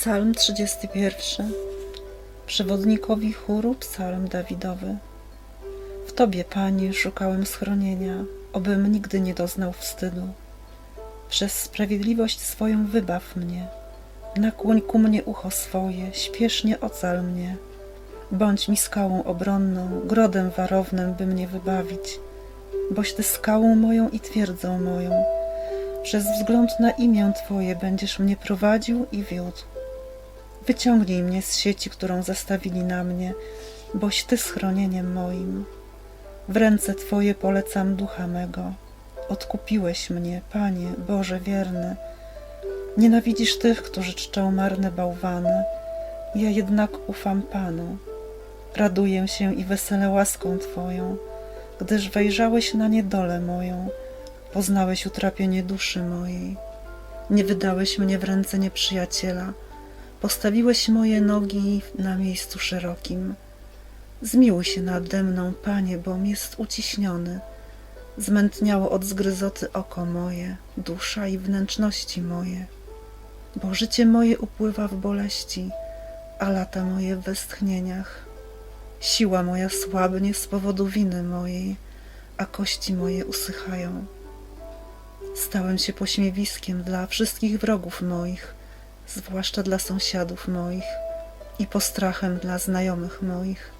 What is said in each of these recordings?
Psalm 31. Przewodnikowi chóru psalm Dawidowy. W Tobie, Panie, szukałem schronienia, obym nigdy nie doznał wstydu. Przez sprawiedliwość swoją wybaw mnie. Nakłoń ku mnie ucho swoje, śpiesznie ocal mnie. Bądź mi skałą obronną, grodem warownym, by mnie wybawić. Boś Ty skałą moją i twierdzą moją. Przez wzgląd na imię Twoje będziesz mnie prowadził i wiódł. Wyciągnij mnie z sieci, którą zastawili na mnie, boś Ty schronieniem moim. W ręce Twoje polecam ducha mego. Odkupiłeś mnie, Panie, Boże wierny. Nienawidzisz tych, którzy czczą marne bałwany. Ja jednak ufam Panu. Raduję się i weselę łaską Twoją, gdyż wejrzałeś na niedolę moją poznałeś utrapienie duszy mojej. Nie wydałeś mnie w ręce nieprzyjaciela, postawiłeś moje nogi na miejscu szerokim. Zmiłuj się nade mną, Panie, bom jest uciśniony. Zmętniało od zgryzoty oko moje, dusza i wnętrzności moje. Bo życie moje upływa w boleści, a lata moje w westchnieniach. Siła moja słabnie z powodu winy mojej, a kości moje usychają. Stałem się pośmiewiskiem dla wszystkich wrogów moich, zwłaszcza dla sąsiadów moich i postrachem dla znajomych moich.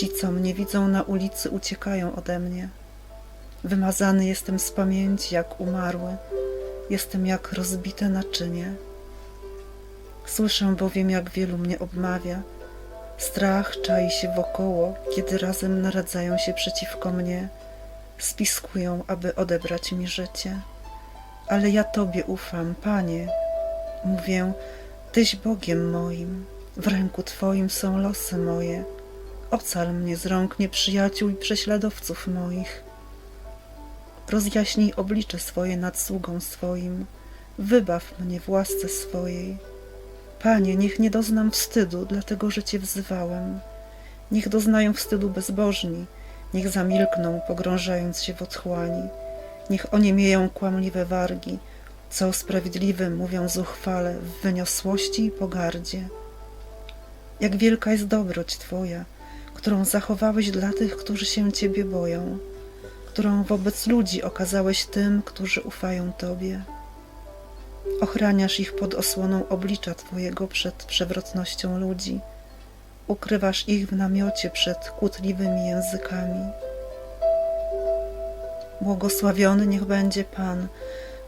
Ci, co mnie widzą na ulicy, uciekają ode mnie. Wymazany jestem z pamięci jak umarły, jestem jak rozbite naczynie. Słyszę bowiem, jak wielu mnie obmawia. Strach czai się wokoło, kiedy razem naradzają się przeciwko mnie spiskują, aby odebrać mi życie. Ale ja Tobie ufam, Panie. Mówię, Tyś Bogiem moim, w ręku Twoim są losy moje. Ocal mnie z rąk nieprzyjaciół i prześladowców moich. Rozjaśnij oblicze swoje nad sługą swoim, wybaw mnie w łasce swojej. Panie, niech nie doznam wstydu, dlatego że Cię wzywałem. Niech doznają wstydu bezbożni, Niech zamilkną, pogrążając się w otchłani. Niech oniemieją kłamliwe wargi, co o sprawiedliwym mówią zuchwale w wyniosłości i pogardzie. Jak wielka jest dobroć Twoja, którą zachowałeś dla tych, którzy się Ciebie boją, którą wobec ludzi okazałeś tym, którzy ufają Tobie. Ochraniasz ich pod osłoną oblicza Twojego przed przewrotnością ludzi ukrywasz ich w namiocie przed kłótliwymi językami. Błogosławiony niech będzie Pan,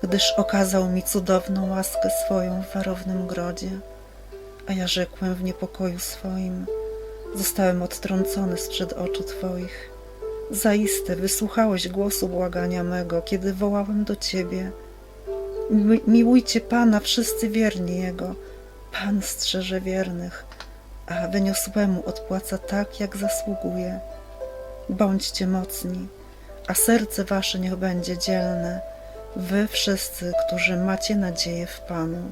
gdyż okazał mi cudowną łaskę swoją w warownym grodzie, a ja rzekłem w niepokoju swoim, zostałem odtrącony sprzed oczu Twoich. Zaiste wysłuchałeś głosu błagania mego, kiedy wołałem do Ciebie. Mi- Miłujcie Pana wszyscy wierni Jego, Pan strzeże wiernych a wyniosłemu odpłaca tak, jak zasługuje. Bądźcie mocni, a serce wasze niech będzie dzielne, wy wszyscy, którzy macie nadzieję w Panu.